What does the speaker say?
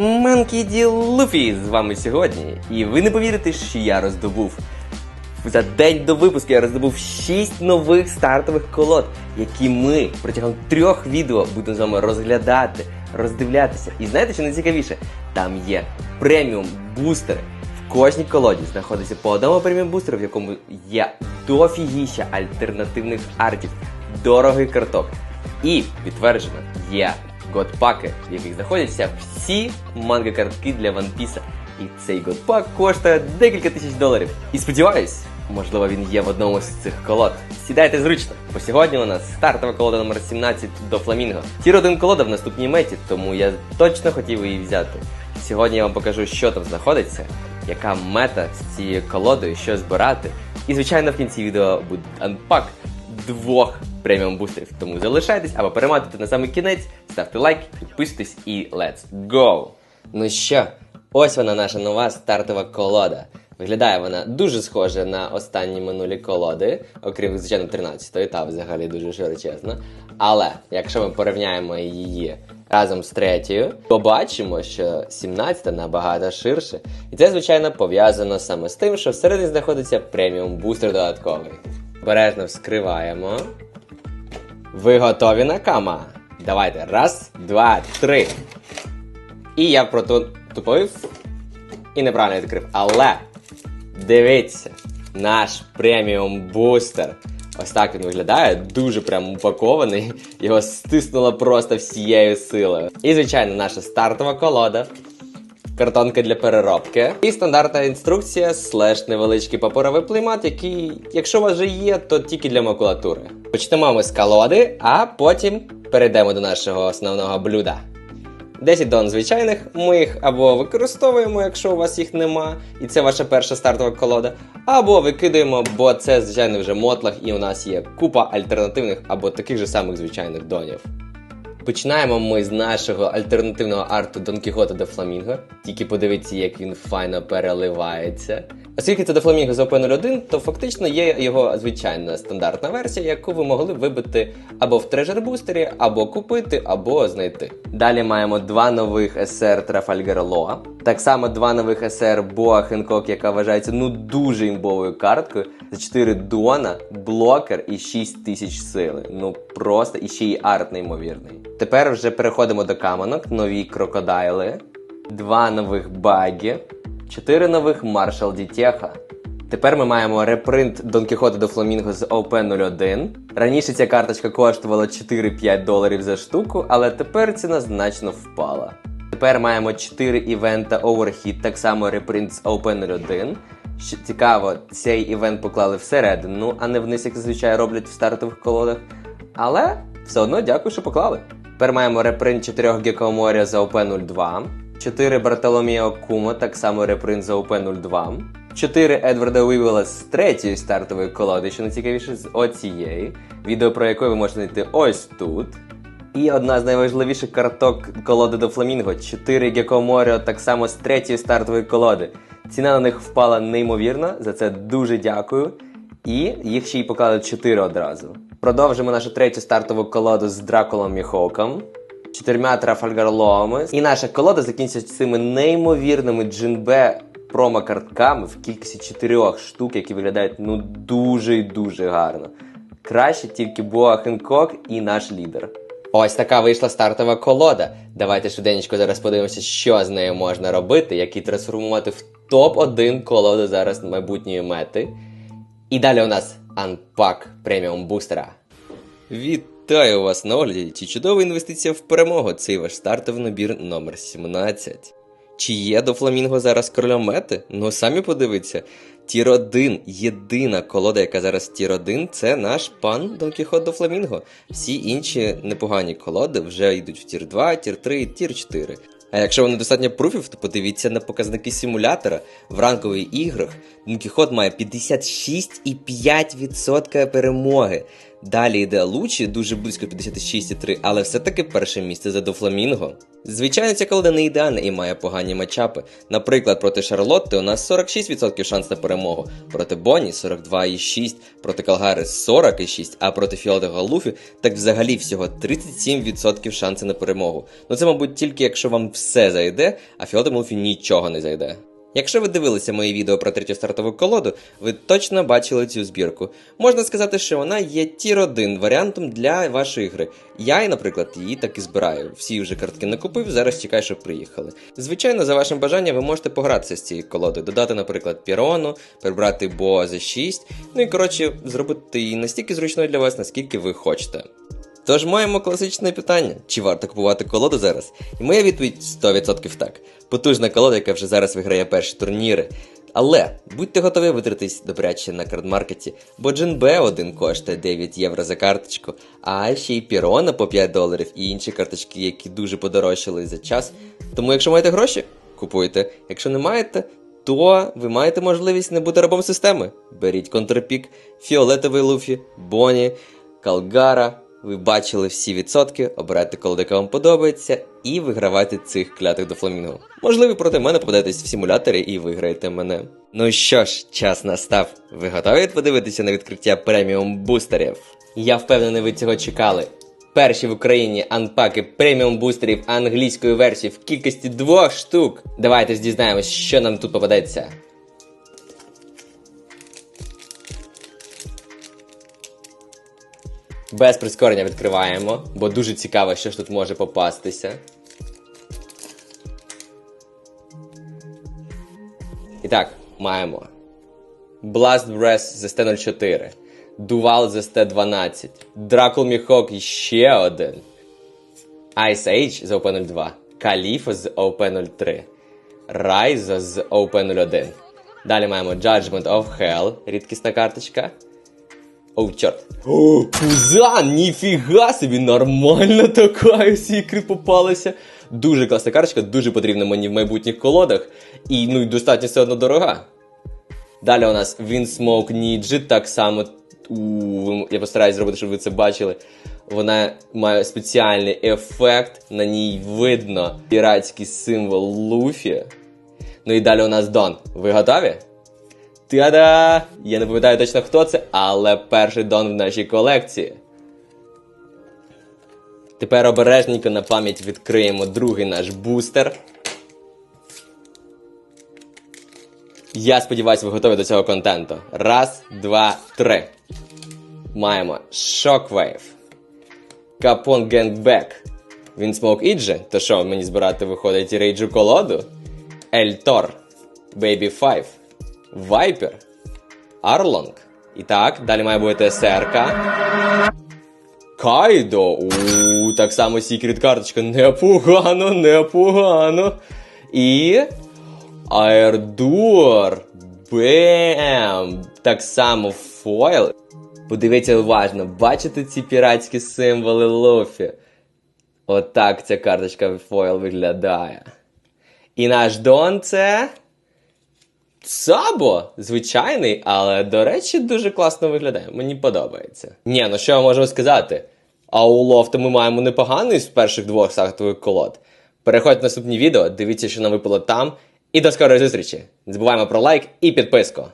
Манкі Ді Луфі з вами сьогодні. І ви не повірите, що я роздобув. За день до випуску я роздобув 6 нових стартових колод, які ми протягом трьох відео будемо з вами розглядати, роздивлятися. І знаєте, що найцікавіше? Там є преміум бустери. В кожній колоді знаходиться по одному преміум бустеру, в якому є дофігіща альтернативних артів, дорогий карток. І підтверджено, є годпаки, в яких знаходяться всі манга-картки для One Piece. І цей годпак коштує декілька тисяч доларів. І сподіваюсь, можливо, він є в одному з цих колод. Сідайте зручно, бо сьогодні у нас стартова колода номер 17 до Фламінго. Тір один колода в наступній меті, тому я точно хотів її взяти. Сьогодні я вам покажу, що там знаходиться, яка мета з цією колодою, що збирати. І, звичайно, в кінці відео буде анпак двох преміум бустерів. Тому залишайтесь або перематуйте на самий кінець, ставте лайк, підписуйтесь і let's go! Ну що, ось вона наша нова стартова колода. Виглядає вона дуже схожа на останні минулі колоди, окрім, звичайно, 13-ї, та взагалі дуже широчезна. Але якщо ми порівняємо її разом з третьою, побачимо, що 17-та набагато ширше. І це, звичайно, пов'язано саме з тим, що всередині знаходиться преміум бустер додатковий. Обережно вскриваємо. Ви готові на кама? Давайте. Раз, два, три. І я протупив і неправильно відкрив. Але дивіться, наш преміум бустер. Ось так він виглядає, дуже прям упакований. Його стиснуло просто всією силою. І, звичайно, наша стартова колода. Картонка для переробки і стандартна інструкція, слеш невеличкий паперовий плеймат, який, якщо у вас вже є, то тільки для макулатури. Почнемо ми з колоди, а потім перейдемо до нашого основного блюда. 10 дон звичайних, ми їх або використовуємо, якщо у вас їх нема, і це ваша перша стартова колода, або викидаємо, бо це, звичайно, вже мотлах, і у нас є купа альтернативних або таких же самих звичайних донів. Починаємо ми з нашого альтернативного арту Дон Кіхота де Фламінго. Тільки подивіться, як він файно переливається. Оскільки це де Фламінго з OP01, то фактично є його звичайна стандартна версія, яку ви могли вибити або в трежер бустері, або купити, або знайти. Далі маємо два нових SR Трафальгар Лоа. Так само два нових SR Боа Хенкок, яка вважається ну дуже імбовою карткою. За 4 дона, блокер і 6 тисяч сили. Ну просто і ще й арт неймовірний. Тепер вже переходимо до каменок, нові крокодайли, два нових баги, чотири нових Marshall Дітеха. Тепер ми маємо репринт Дон Кіхота до Фламінго з OP01. Раніше ця карточка коштувала 4-5 доларів за штуку, але тепер ціна значно впала. Тепер маємо 4 івента Overheat, так само репринт з OP01. Що цікаво, цей івент поклали всередину, а не вниз, як зазвичай роблять в стартових колодах. Але все одно дякую, що поклали. Тепер маємо репринт 4 Гекоморя за OP02, 4 Бартоломіо Кумо, так само репринт за OP02, 4 Едварда Уівела з третьої стартової колоди, що найцікавіше з оцієї, відео про яку ви можете знайти ось тут. І одна з найважливіших карток колоди до Фламінго 4 Гекоморіо, так само з третьої стартової колоди. Ціна на них впала неймовірно, за це дуже дякую. І їх ще й поклали 4 одразу. Продовжимо нашу третю стартову колоду з Дракулом Міхоком, чотирма Трафальгарлоами. І наша колода закінчиться цими неймовірними джинбе промокартками в кількості 4 штук, які виглядають ну дуже і дуже гарно. Краще тільки Боа Хенкок і наш лідер. Ось така вийшла стартова колода. Давайте швиденько зараз подивимося, що з нею можна робити, як її трансформувати в топ-1 колоду зараз майбутньої мети. І далі у нас анпак преміум бустера. Вітаю вас на огляді. Чи чудова інвестиція в перемогу? Цей ваш стартовий набір номер 17. Чи є до Фламінго зараз королемети? Ну самі подивіться. Тір 1, єдина колода, яка зараз тір 1, це наш пан Дон Кіхот до Фламінго. Всі інші непогані колоди вже йдуть в тір 2, тір 3, тір 4. А якщо вам недостатньо пруфів, то подивіться на показники симулятора. В ранкових іграх Дон Кіхот має 56,5% перемоги. Далі йде Лучі, дуже близько 56,3, але все-таки перше місце за Дофламінго. Звичайно, ця колода не ідеальна і має погані матчапи. Наприклад, проти Шарлотти у нас 46% шанс на перемогу, проти Бонні 42,6, проти Калгари 40,6, а проти Фіолетового Луфі так взагалі всього 37% шансу на перемогу. Ну це, мабуть, тільки якщо вам все зайде, а Фіолетовому Луфі нічого не зайде. Якщо ви дивилися мої відео про третю стартову колоду, ви точно бачили цю збірку. Можна сказати, що вона є тір 1 варіантом для вашої гри. Я, наприклад, її так і збираю. Всі вже картки накупив, зараз чекаю, щоб приїхали. Звичайно, за вашим бажанням ви можете погратися з цією колодою, додати, наприклад, пірону, прибрати бо за 6, ну і коротше, зробити її настільки зручною для вас, наскільки ви хочете. Тож маємо класичне питання: чи варто купувати колоду зараз? І моя відповідь 100% так. Потужна колода, яка вже зараз виграє перші турніри. Але будьте готові витратись добряче на картмаркеті, бо Джин Б 1 коштує 9 євро за карточку, а ще й Пірона по 5 доларів і інші карточки, які дуже подорожчали за час. Тому, якщо маєте гроші, купуйте. Якщо не маєте, то ви маєте можливість не бути рабом системи. Беріть контрпік, фіолетовий луфі, боні, калгара. Ви бачили всі відсотки, обирайте колоду, яка вам подобається, і вигравайте цих клятих до фламінго. Можливо, проти мене попадетесь в симуляторі і виграєте мене. Ну що ж, час настав. Ви готові подивитися на відкриття преміум бустерів? Я впевнений, ви цього чекали. Перші в Україні анпаки преміум бустерів англійської версії в кількості двох штук. Давайте дізнаємось, що нам тут попадеться. Без прискорення відкриваємо, бо дуже цікаво, що ж тут може попастися. І так, маємо. Blast Breath з ST04, Duval з ST12, Dracul Міхок ще один, Ice Age з OP02, Каліфа з OP03, Райза з OP01. Далі маємо Judgment of Hell, рідкісна карточка. Оу, чорт. О, Пузан, ніфіга собі, нормально така ікри попалася. Дуже класна карточка, дуже потрібна мені в майбутніх колодах. І ну і достатньо все одно дорога. Далі у нас Windsmoke Ninja, так само. У, я постараюсь зробити, щоб ви це бачили. Вона має спеціальний ефект, на ній видно піратський символ Луфі. Ну і далі у нас Дон. Ви готові? Та-да! Я не пам'ятаю точно хто це, але перший дон в нашій колекції. Тепер обережненько на пам'ять відкриємо другий наш бустер. Я сподіваюся, ви готові до цього контенту. Раз, два, три. Маємо Shockwave. Capon Gangback. Windsmoke Іджи. То що, мені збирати виходить рейджу колоду? Ельтор. Baby 5. Вайпер, Арлонг. І так, далі має бути СРК. Кайдо. У, так само секрет карточка. Непогано, непогано. І. Аердур. Бем. Так само фойл. Подивіться уважно, бачите ці піратські символи Луфі? Отак ця карточка фойл виглядає. І наш Дон це. Сабо, звичайний, але, до речі, дуже класно виглядає. Мені подобається. Ні, ну що я можу сказати? А у лофту ми маємо непоганий з перших двох сахтових колод. Переходьте в наступні відео, дивіться, що нам випало там. І до скорої зустрічі! Не забуваємо про лайк і підписку.